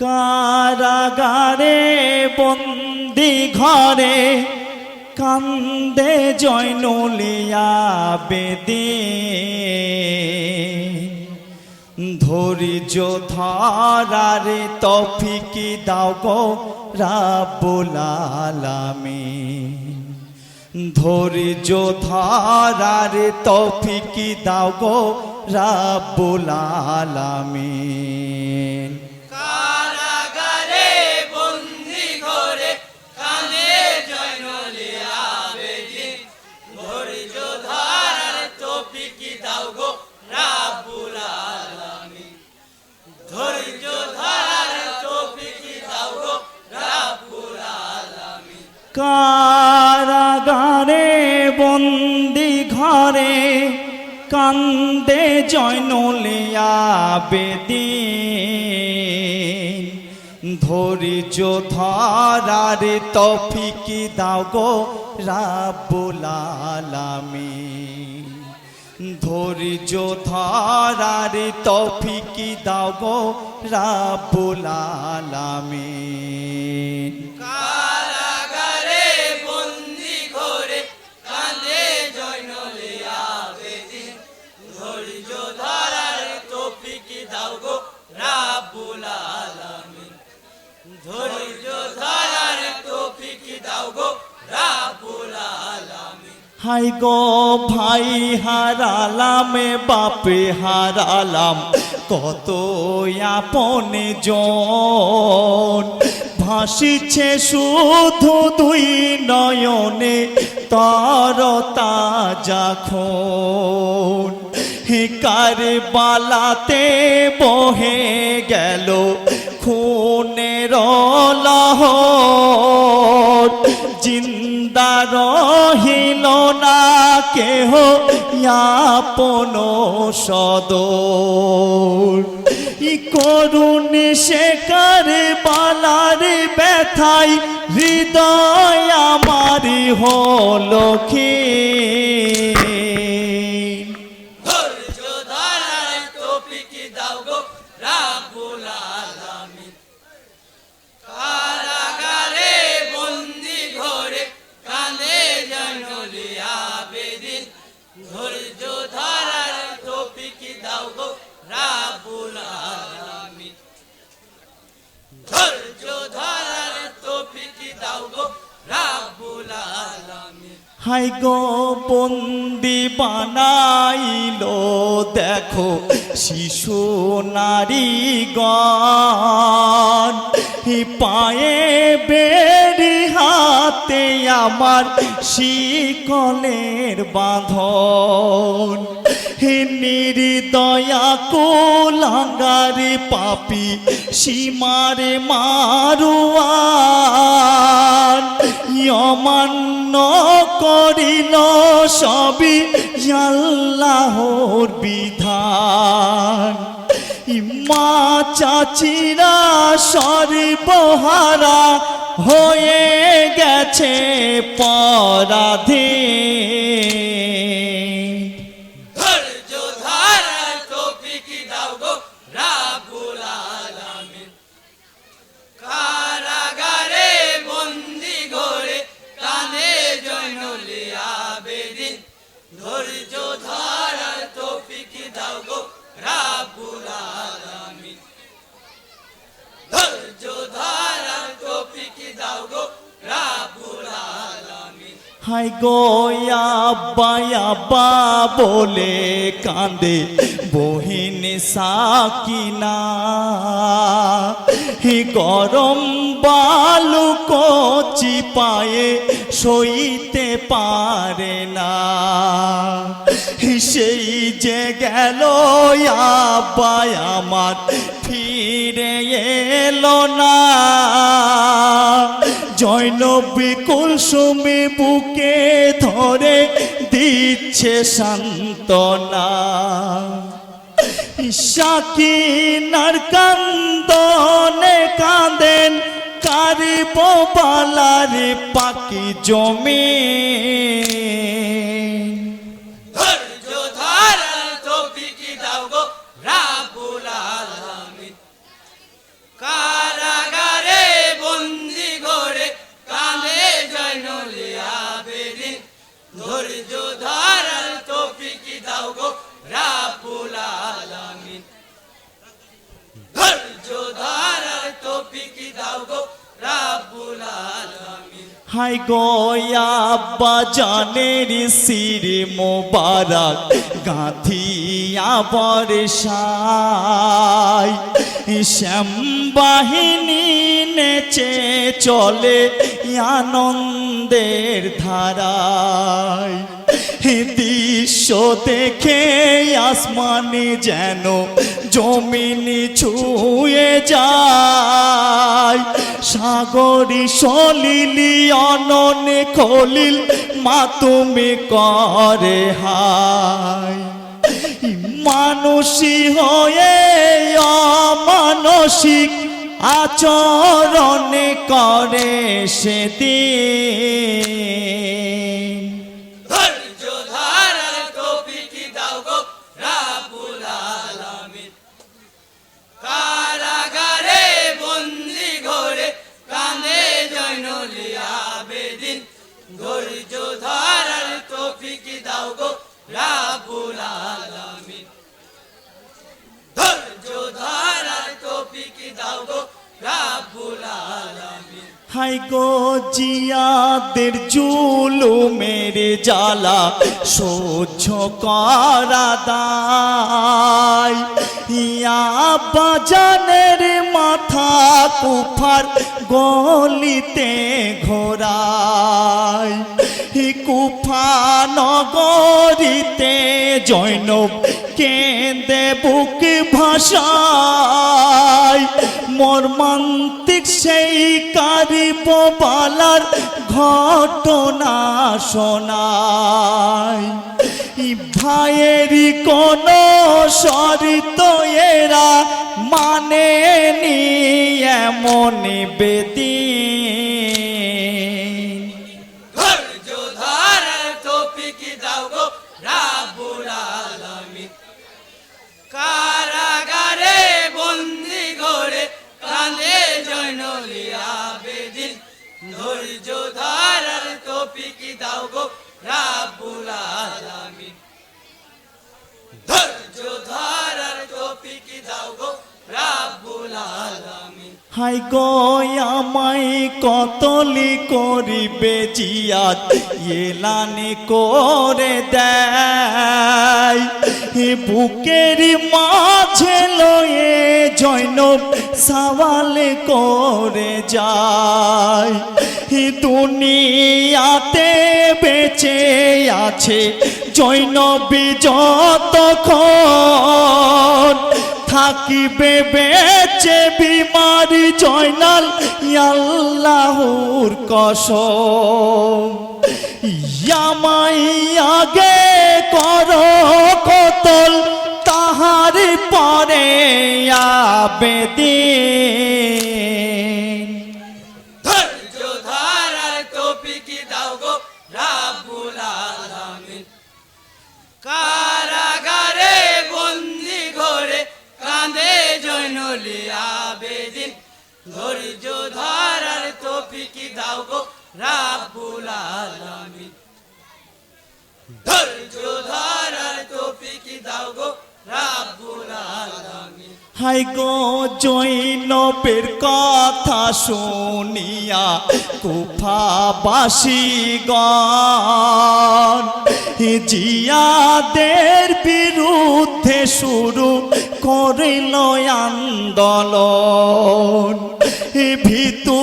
কারাগারে, বন্দি ঘরে, কান্দে জয়নুলিয়া বেদে। ধৈর্য ধরারে তফিকি দাও গো রাব্বুল আলামিন। ধৈর্য ধরারে তফিকি দাও গো রাব্বুল কারাগারে, বন্দি ঘরে কান্দে জয়নুলিয়া বেদিন। ধৈর্য ধরারে তফিকি দাও গো রাব্বুল আলামিন। ধৈর্য ধরারে তফিকি দাও গো রাব্বুল আলামিন। ধৈর্য ধারার তৌফিকি দাও গো ধৈর্য ধারার দাও গো হাই গো ভাই হারালাম বাপে হারালাম। কত আপনে জন, ভাসিছে শুধু দুই নয়নে তরতা যখন হিকার বালাতে বহে গেল খুনের লহর জিন্দা রহিল না কেহ আপন সদর ই করুণ শেখার বালার ব্যথাই হৃদয় আমারি হলো ক্ষীণ। হাই গো বন্দি বানাইল, দেখো শিশু নারীগণ হি পায়ে বেরি হাতে আমার শিকলের বাঁধন। নির্দয়া কোলাঙ্গারে পাপি, সীমারে মারুয়ান। অমান্য করিল সবই আল্লাহর বিধান। মা চাচিরা সর্বহারা হয়ে গেছে পরাধীন। হাই গোয়া বাবা বলে কাঁদে। বহিন সাকিনা, হি গরম বালু কচি পায়ে সইতে পারে না। সেই যে গেল আব্বা আমার, ফিরে এলো না। জৈনবী কুলসুমি বুকে ধরে দিচ্ছে সান্তনা সাকিনার কান্দনে কাঁদেন কারি বালার পাকি জমি। গয়া জানের সির মোবারক গাঁথিয়া বর্ষায়। শ্যাম বাহিনী নেচে চলে আনন্দের ধারায়। দৃশ্য দেখে আসমানে যেন জমিনি ছুঁয়ে যায়। সাগরী সলিলি, অননে খলিল, মা তুমি করে হায়। মানুষী হয়ে অমানসিক আচরণ করে সেদিন। গো রাব্বুল আলামিন। ধৈর্য ধারার তৌফিক দাও গো রাব্বুল আলামিন। হাই গো জিয়াদের জুলু মেরে জ্বালা, সহ্য করা দায়। ইয়া বাজানের মাথা কুফার গলিতে ঘোরায়। হি কুফা নগরীতে জৈনব কেঁদে বুক ভাষায় মর্মান্তিক সেই কারিব বালার ঘটনা শোনায়। ভাইয়েরই কোন সরিত এরা মানে নি এমন বেদিন হাই গো আমায় কতলি করিবে জিয়াত? এলানি করে দেয়। বুকের মাঝে লয়ে জৈনব সওয়াল করে যায়। দুনিয়াতে বেঁচে আছে জৈনবী যতক্ষণ থাকিবে বেচে বিমারি জয়নাল ইয়াল্লাহুর কসম। ইয়ামাই আগে কর কতল তাহার পরে আবেদিন। হাই গো জৈনবের কথা শুনিয়া কুফাবাসী গণ। জিয়াদের বিরুদ্ধে শুরু করিল আন্দোলন। ভীতু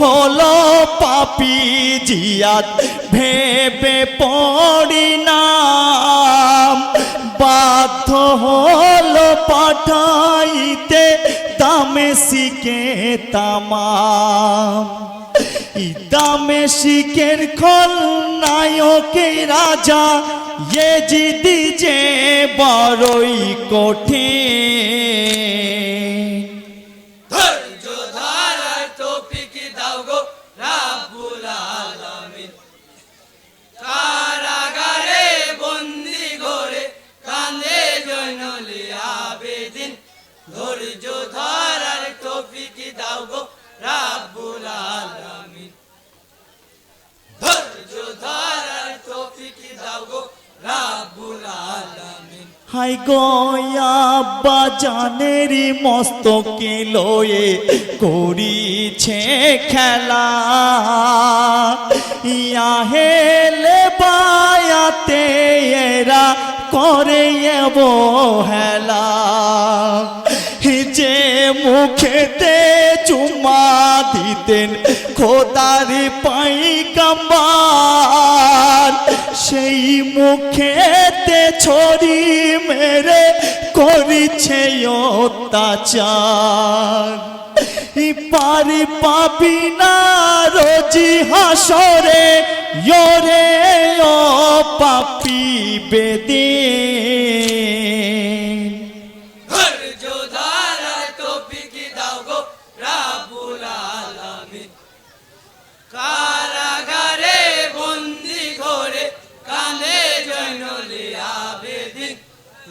হলো পাপি জিয়াদ, ভেবে পড়ি নাম বাধ্য হল পাঠাইতে দামে শিখে তামাম। দামে শিখের খল নায়কে রাজা, এ জিদি যে বড়ই কঠিন। ধৈর্য ধারার তৌফিক দাও গো রাব্বুল আলামিন। ধৈর্য ধারার তৌফিক দাও গো রাব্বুল আলামিন। হাই গয়া মস্তকে লয়ে করিছে খেলা। ইয়া বায়াতে এরা করে হেলা। মুখেতে চুমা দিতেন খোদারি পাই কাম্বার সেই মুখেতে ছড়ি মেরে করিছে অত্যাচার। পারি পাবি না রোজি হাসরে, ইয়রে ও পাপি বেদিন কারাগারে বন্দি ঘরে কানে জয়নুল আবেদিন।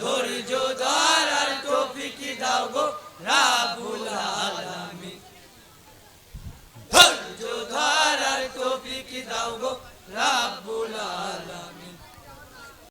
ধৈর্য ধারার তৌফিক দাও গো রাবুল আলামিন। ধৈর্য ধারার তৌফিক দাও গো রাব্বুল